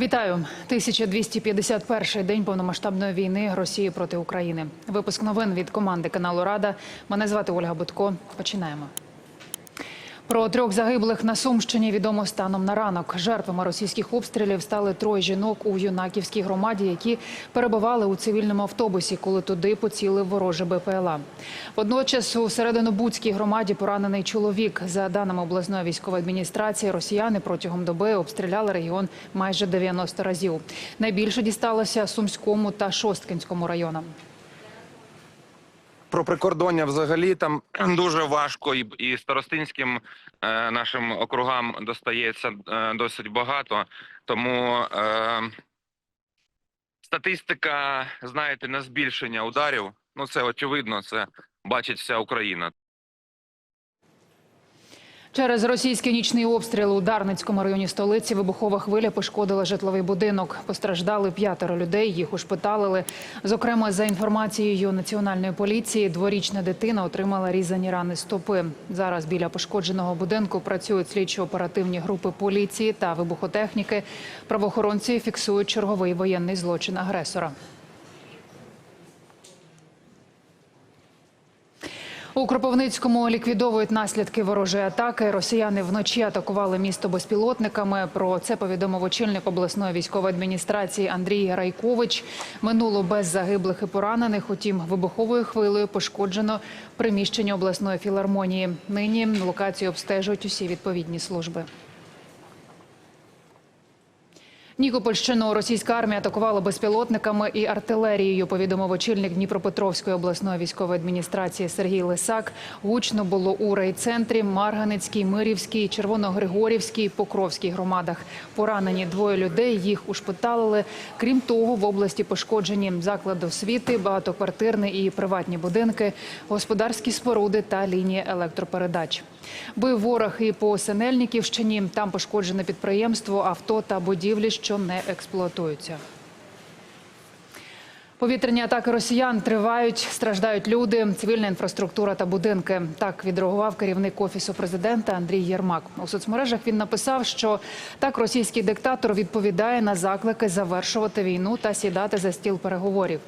Вітаю 1251 день повномасштабної війни Росії проти України. Випуск новин від команди каналу Рада. Мене звати Ольга Будко. Починаємо. Про трьох загиблих на Сумщині відомо станом на ранок. Жертвами російських обстрілів стали троє жінок у юнаківській громаді, які перебували у цивільному автобусі, коли туди поцілив вороже БПЛА. Водночас у серединобудській громаді поранений чоловік. За даними обласної військової адміністрації, росіяни протягом доби обстріляли регіон майже 90 разів. Найбільше дісталося Сумському та Шосткинському районам. Про прикордоння взагалі там дуже важко, і, і старостинським нашим округам достається е, досить багато. Тому е, статистика, знаєте, на збільшення ударів. Ну це очевидно, це бачить вся Україна. Через російський нічний обстріл у Дарницькому районі столиці вибухова хвиля пошкодила житловий будинок. Постраждали п'ятеро людей, їх ушпиталили. Зокрема, за інформацією національної поліції, дворічна дитина отримала різані рани стопи. Зараз біля пошкодженого будинку працюють слідчо-оперативні групи поліції та вибухотехніки. Правоохоронці фіксують черговий воєнний злочин агресора. У Кропивницькому ліквідовують наслідки ворожої атаки. Росіяни вночі атакували місто безпілотниками. Про це повідомив очільник обласної військової адміністрації Андрій Райкович. Минуло без загиблих і поранених. Утім, вибуховою хвилею пошкоджено приміщення обласної філармонії. Нині локацію обстежують усі відповідні служби. Нікопольщину російська армія атакувала безпілотниками і артилерією. Повідомив очільник Дніпропетровської обласної військової адміністрації Сергій Лисак. Гучно було у райцентрі, Марганецькій, Мирівській, Червоногригорівській, Покровській громадах. Поранені двоє людей. Їх ушпиталили. Крім того, в області пошкоджені заклади освіти, багатоквартирні і приватні будинки, господарські споруди та лінії електропередач. Бив ворог і по Синельниківщині. Там пошкоджене підприємство, авто та будівлі, що не експлуатуються. Повітряні атаки росіян тривають, страждають люди, цивільна інфраструктура та будинки. Так відреагував керівник офісу президента Андрій Єрмак. У соцмережах він написав, що так російський диктатор відповідає на заклики завершувати війну та сідати за стіл переговорів.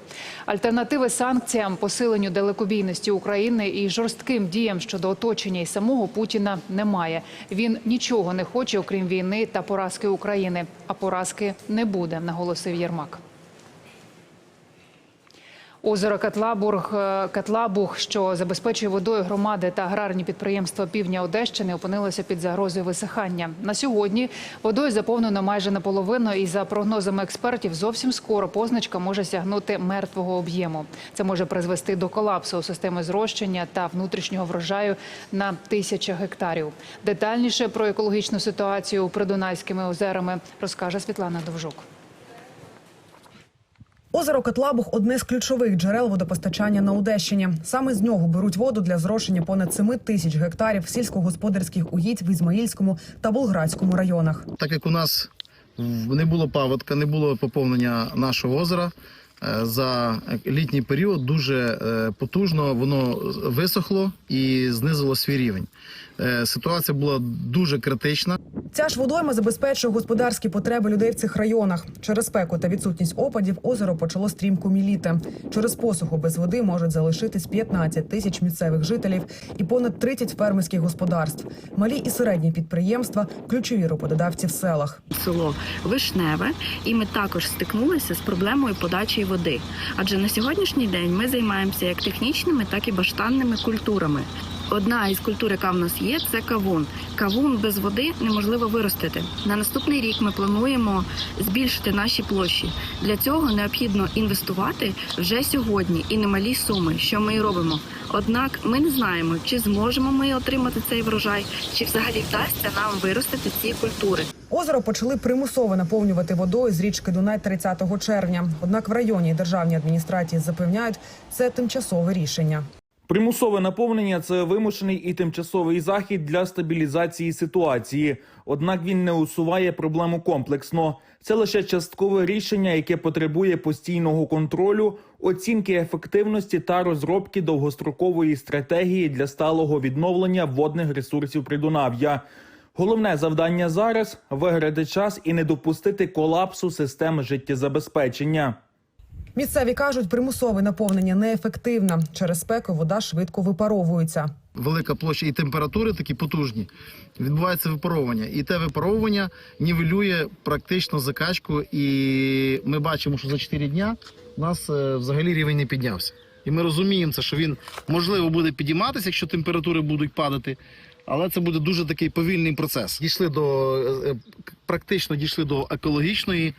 Альтернативи санкціям, посиленню далекобійності України і жорстким діям щодо оточення і самого Путіна немає. Він нічого не хоче, окрім війни та поразки України. А поразки не буде, наголосив Єрмак. Озеро Катлабург, е, Катлабуг, що забезпечує водою громади та аграрні підприємства півдня Одещини, опинилося під загрозою висихання. На сьогодні водою заповнено майже наполовину, і за прогнозами експертів, зовсім скоро позначка може сягнути мертвого об'єму. Це може призвести до колапсу системи зрощення та внутрішнього врожаю на тисячах гектарів. Детальніше про екологічну ситуацію придунайськими озерами розкаже Світлана Довжук. Озеро Котлабух – одне з ключових джерел водопостачання на Одещині. Саме з нього беруть воду для зрошення понад 7 тисяч гектарів сільськогосподарських угідь в Ізмаїльському та Болградському районах. так як у нас не було паводка, не було поповнення нашого озера. Е, За літній період дуже е, потужно воно висохло і знизило свій рівень. Е, Ситуація була дуже критична. Ця ж водойма забезпечує господарські потреби людей в цих районах. Через спеку та відсутність опадів озеро почало стрімко міліти. Через посуху без води можуть залишитись 15 тисяч місцевих жителів і понад 30 фермерських господарств. Малі і середні підприємства – ключові роботодавці в селах. село Вишневе, і ми також стикнулися з проблемою подачі води. Адже на сьогоднішній день ми займаємося як технічними, так і баштанними культурами. Одна із культур, яка в нас є, це кавун. Кавун без води неможливо виростити. На наступний рік ми плануємо збільшити наші площі. Для цього необхідно інвестувати вже сьогодні і немалі суми, що ми і робимо. Однак ми не знаємо, чи зможемо ми отримати цей врожай, чи взагалі вдасться нам виростити ці культури. Озеро почали примусово наповнювати водою з річки Дунай 30 червня. Однак в районі державні адміністрації запевняють, це тимчасове рішення. Примусове наповнення це вимушений і тимчасовий захід для стабілізації ситуації. Однак він не усуває проблему комплексно. Це лише часткове рішення, яке потребує постійного контролю, оцінки ефективності та розробки довгострокової стратегії для сталого відновлення водних ресурсів Придунав'я. Головне завдання зараз виграти час і не допустити колапсу системи життєзабезпечення. Місцеві кажуть, примусове наповнення неефективне. Через спеку вода швидко випаровується. Велика площа і температури такі потужні. Відбувається випаровування. І те випаровування нівелює практично закачку. І ми бачимо, що за 4 дня у нас е, взагалі рівень не піднявся. І ми розуміємо це, що він можливо буде підійматися, якщо температури будуть падати. Але це буде дуже такий повільний процес. Дійшли до е, е, практично дійшли до екологічної,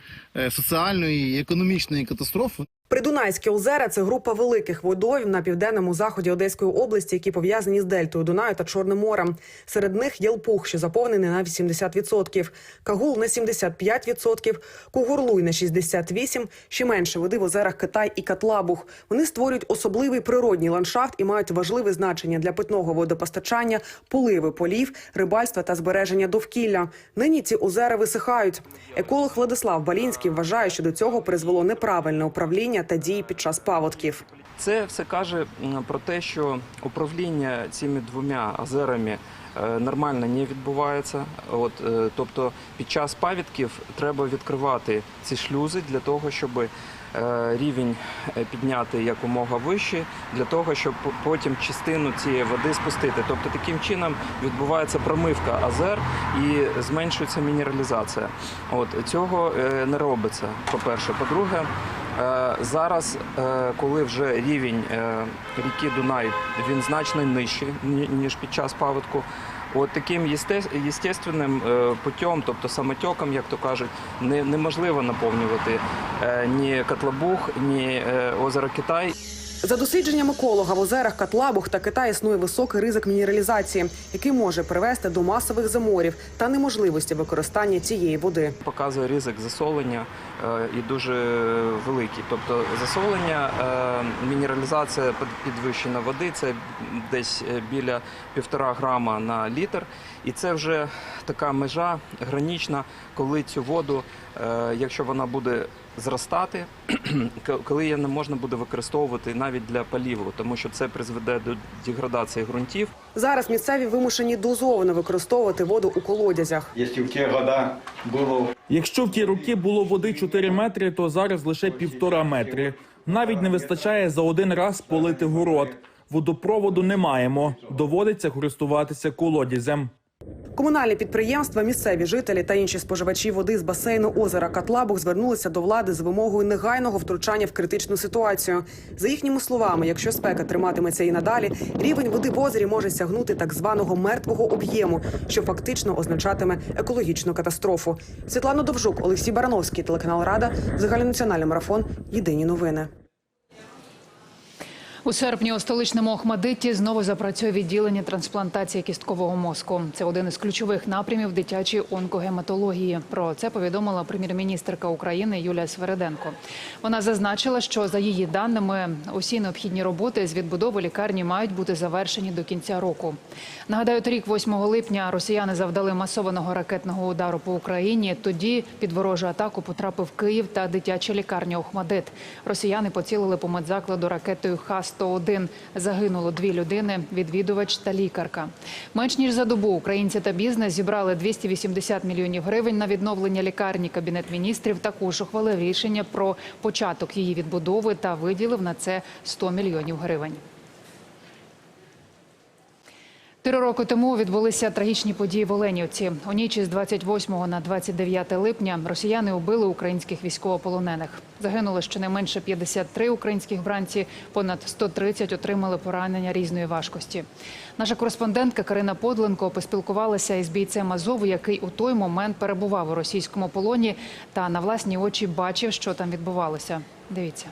соціальної і економічної катастрофи. Придунайські озера це група великих водойм на південному заході Одеської області, які пов'язані з дельтою Дунаю та Чорним морем. Серед них Єлпух, що заповнений на 80%, Кагул на 75%, Кугурлуй на 68%, ще менше води в озерах Китай і Катлабух. Вони створюють особливий природній ландшафт і мають важливе значення для питного водопостачання, поливи полів, рибальства та збереження довкілля. Нині ці озера висихають. Еколог Владислав Балінський вважає, що до цього призвело неправильне управління та дії під час паводків. Це все каже про те, що управління цими двома озерами е, нормально не відбувається. От, е, тобто під час павідків треба відкривати ці шлюзи для того, щоб е, рівень е, підняти якомога вище, для того, щоб потім частину цієї води спустити. Тобто таким чином відбувається промивка озер і зменшується мінералізація. От цього е, не робиться. По-перше, по-друге. Е, Зараз, е, коли вже рівень е, ріки Дунай він значно нижчий ніж під час паводку. От таким єсте- єстественним е, путем, тобто самотеком, як то кажуть, не, неможливо наповнювати е, ні Котлобух, ні е, озеро Китай. За дослідженням еколога в озерах Катлабух та Китай існує високий ризик мінералізації, який може привести до масових заморів та неможливості використання цієї води. Показує ризик засолення е, і дуже великий. Тобто засолення, е, мінералізація під- підвищена води це десь е, біля півтора грама на літр. І це вже така межа гранічна, коли цю воду, якщо вона буде зростати, к- коли її не можна буде використовувати навіть для поліву, тому що це призведе до деградації ґрунтів. Зараз місцеві вимушені дозовано використовувати воду у колодязях. Если в те года было Якщо в ті роки було води 4 метри, то зараз лише півтора метри. Навіть не вистачає за один раз полити город. Водопроводу не маємо. Доводиться користуватися колодязем. Комунальні підприємства, місцеві жителі та інші споживачі води з басейну озера Катлабух звернулися до влади з вимогою негайного втручання в критичну ситуацію. За їхніми словами, якщо спека триматиметься і надалі, рівень води в озері може сягнути так званого мертвого об'єму, що фактично означатиме екологічну катастрофу. Світлана Довжук, Олексій Барановський, телеканал Рада, загальнонаціональний марафон. Єдині новини. У серпні у столичному Охмадитті знову запрацює відділення трансплантації кісткового мозку. Це один із ключових напрямів дитячої онкогематології. Про це повідомила прем'єр-міністрка України Юлія Свереденко. Вона зазначила, що за її даними усі необхідні роботи з відбудови лікарні мають бути завершені до кінця року. Нагадаю, торік, 8 липня, росіяни завдали масованого ракетного удару по Україні. Тоді під ворожу атаку потрапив Київ та дитяча лікарня Охмадит. Росіяни поцілили по медзакладу ракетою Х-101. Загинуло дві людини, відвідувач та лікарка. Менш ніж за добу українці та бізнес зібрали 280 мільйонів гривень на відновлення лікарні. Кабінет міністрів також ухвалив рішення про початок її відбудови та виділив на це 100 мільйонів гривень. Три роки тому відбулися трагічні події в Оленівці. У ніч із 28 на 29 липня росіяни убили українських військовополонених. Загинуло щонайменше 53 українських бранці, понад 130 отримали поранення різної важкості. Наша кореспондентка Карина Подленко поспілкувалася із бійцем Азову, який у той момент перебував у російському полоні та на власні очі бачив, що там відбувалося. Дивіться.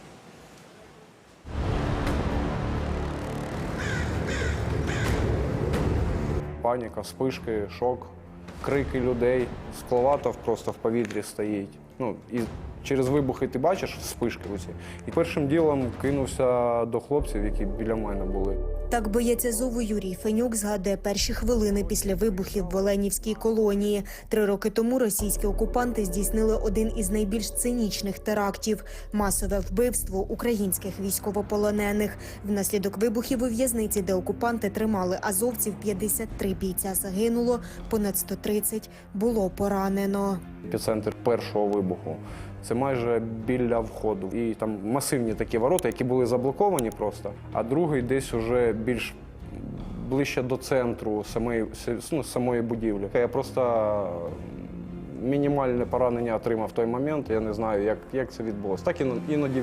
Паніка, спишки, шок, крики людей. Скловатов просто в повітрі стоїть. Ну, і через вибухи ти бачиш вспишки оці. І першим ділом кинувся до хлопців, які біля мене були. Так боєць Азову Юрій Фенюк згадує перші хвилини після вибухів в Оленівській колонії. Три роки тому російські окупанти здійснили один із найбільш цинічних терактів масове вбивство українських військовополонених. Внаслідок вибухів у в'язниці, де окупанти тримали азовців, 53 бійця загинуло, понад 130 20.30 було поранено. Епіцентр першого вибуху. Це майже біля входу. І там масивні такі ворота, які були заблоковані просто, а другий десь уже більш ближче до центру самої, ну, самої будівлі. Я просто мінімальне поранення отримав в той момент. Я не знаю, як, як це відбулося. Так іно- іноді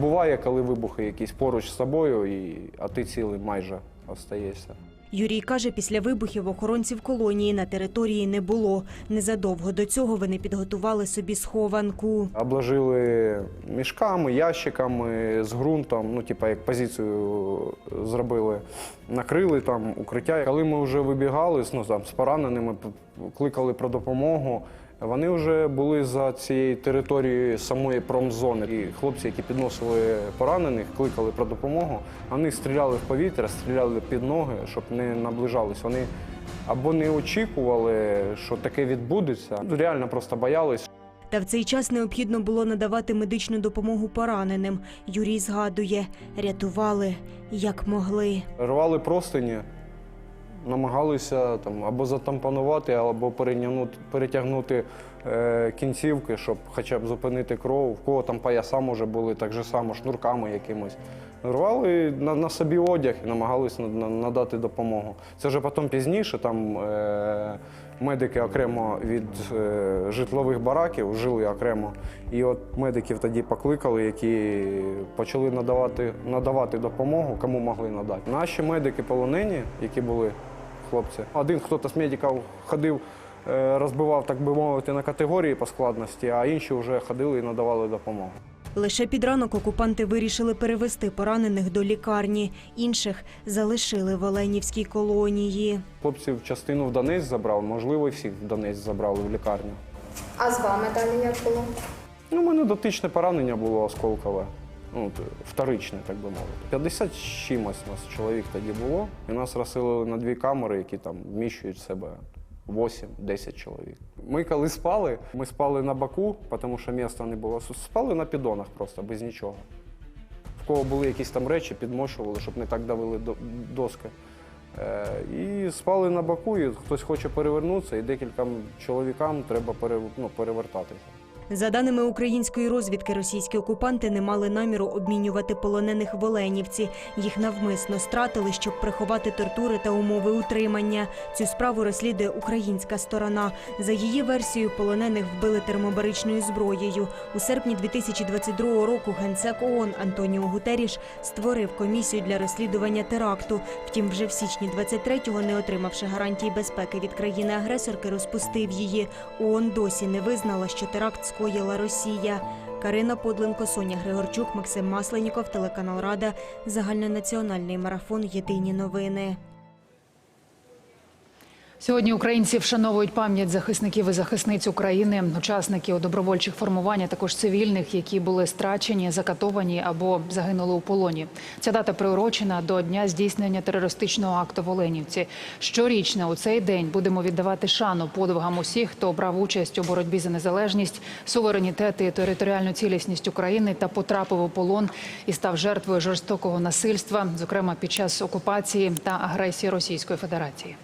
буває, коли вибухи якісь поруч з собою, і, а ти цілий майже остаєшся. Юрій каже, після вибухів охоронців колонії на території не було. Незадовго до цього вони підготували собі схованку. Обложили мішками, ящиками з ґрунтом, ну, типа як позицію зробили, накрили там укриття. Коли ми вже вибігали ну, там, з пораненими, кликали про допомогу. Вони вже були за цією територією самої промзони. І хлопці, які підносили поранених, кликали про допомогу. Вони стріляли в повітря, стріляли під ноги, щоб не наближались. Вони або не очікували, що таке відбудеться. Реально просто боялись. Та в цей час необхідно було надавати медичну допомогу пораненим. Юрій згадує, рятували як могли. Рвали простині, намагалися там або затампонувати, або перетягнути, е, кінцівки, щоб хоча б зупинити кров. В кого там пояса може були, так же само шнурками якимось. Рвали на, на собі одяг і намагалися на- на- надати допомогу. Це вже потім пізніше, там е, медики окремо від е, житлових бараків жили окремо. І от медиків тоді покликали, які почали надавати, надавати допомогу, кому могли надати. Наші медики полонені, які були хлопці. Один хто з медиків ходив, е, розбивав, так би мовити, на категорії по складності, а інші вже ходили і надавали допомогу. Лише під ранок окупанти вирішили перевести поранених до лікарні. Інших залишили в Оленівській колонії. Хлопців частину в Донець забрав, можливо, і всіх в Донець забрали в лікарню. А з вами далі як було? Ну, у мене дотичне поранення було осколкове. Ну, вторичне, так би мовити. 50 з чимось нас чоловік тоді було. І нас розселили на дві камери, які там вміщують себе 8-10 чоловік. Ми коли спали, ми спали на боку, тому що місця не було. Спали на піддонах просто, без нічого. В кого були якісь там речі, підмощували, щоб не так давили до- доски. Е, і спали на боку, і хтось хоче перевернутися, і декільком чоловікам треба ну, перевертатися. За даними української розвідки, російські окупанти не мали наміру обмінювати полонених в Оленівці. Їх навмисно стратили, щоб приховати тортури та умови утримання. Цю справу розслідує українська сторона. За її версією, полонених вбили термобаричною зброєю. У серпні 2022 року генсек ООН Антоніо Гутеріш створив комісію для розслідування теракту. Втім, вже в січні 23-го, не отримавши гарантій безпеки від країни-агресорки, розпустив її. ООН досі не визнала, що теракт скоїла Росія. Карина Подленко, Соня Григорчук, Максим Масленіков, телеканал Рада, загальнонаціональний марафон. Єдині новини. Сьогодні українці вшановують пам'ять захисників і захисниць України, учасників добровольчих формувань, а також цивільних, які були страчені, закатовані або загинули у полоні. Ця дата приурочена до дня здійснення терористичного акту в Оленівці. Щорічно у цей день будемо віддавати шану подвигам усіх, хто брав участь у боротьбі за незалежність, суверенітет і територіальну цілісність України та потрапив у полон і став жертвою жорстокого насильства, зокрема під час окупації та агресії Російської Федерації.